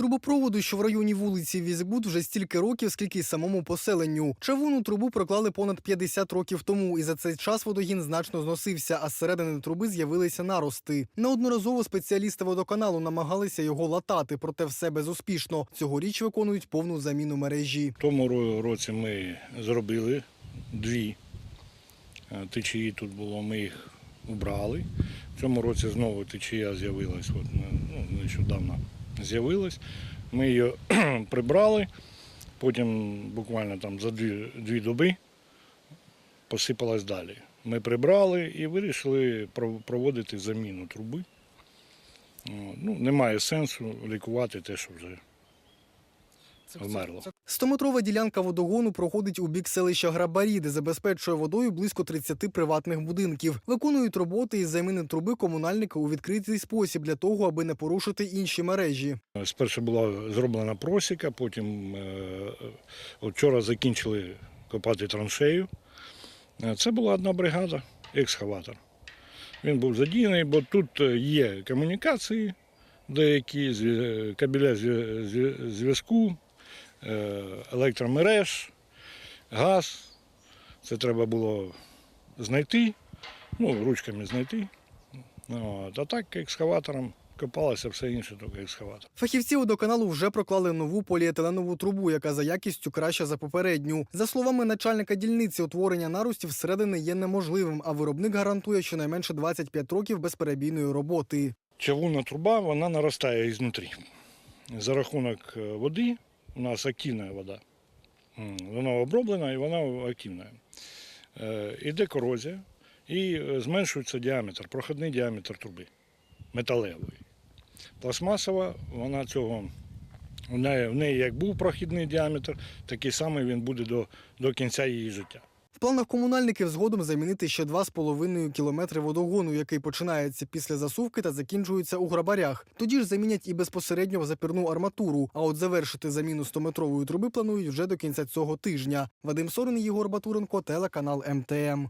Трубопроводу, що в районі вулиці Візбуд, вже стільки років, скільки й самому поселенню. Чавунну трубу проклали понад 50 років тому, і за цей час водогін значно зносився, а з середини труби з'явилися нарости. Неодноразово спеціалісти водоканалу намагалися його латати, проте все безуспішно. Цьогоріч виконують повну заміну мережі. Тому році ми зробили дві е, течії тут було, ми їх убрали. В цьому році знову течія з'явилась, от, ну, нещодавно з'явилась. Ми її прибрали, потім буквально там за дві, дві доби посипалась далі. Ми прибрали і вирішили проводити заміну труби. Ну, немає сенсу лікувати те, що вже вмерло. Стометрова ділянка водогону проходить у бік селища Грабарі, де забезпечує водою близько 30 приватних будинків. Виконують роботи із заміни труби комунальники у відкритий спосіб для того, аби не порушити інші мережі. Спершу була зроблена просіка, потім е, вчора закінчили копати траншею. Е, Це була одна бригада, екскаватор. Він був задіяний, бо тут е, є комунікації, деякі кабеля зв'я- зв'я- зв'язку, електромереж, газ. Це треба було знайти, ну, ручками знайти. От. А так екскаватором копалося все інше, тільки екскаватор. Фахівці водоканалу вже проклали нову поліетиленову трубу, яка за якістю краща за попередню. За словами начальника дільниці, утворення наростів зсередини є неможливим, а виробник гарантує щонайменше 25 років безперебійної роботи. Чавунна труба вона наростає ізнутрі. За рахунок е, води, у нас активна вода. Вона оброблена і вона активна. Е, Іде корозія і е, зменшується діаметр, проходний діаметр труби металевої. Пластмасова, вона цього. В неї, як був прохідний діаметр, такий самий він буде до, до кінця її життя. Планах комунальників згодом замінити ще 2,5 кілометри водогону, який починається після засувки та закінчується у грабарях. Тоді ж замінять і безпосередньо запірну арматуру. А от завершити заміну 100-метрової труби планують вже до кінця цього тижня. Вадим Сорин, Єгор Батуренко, телеканал МТМ.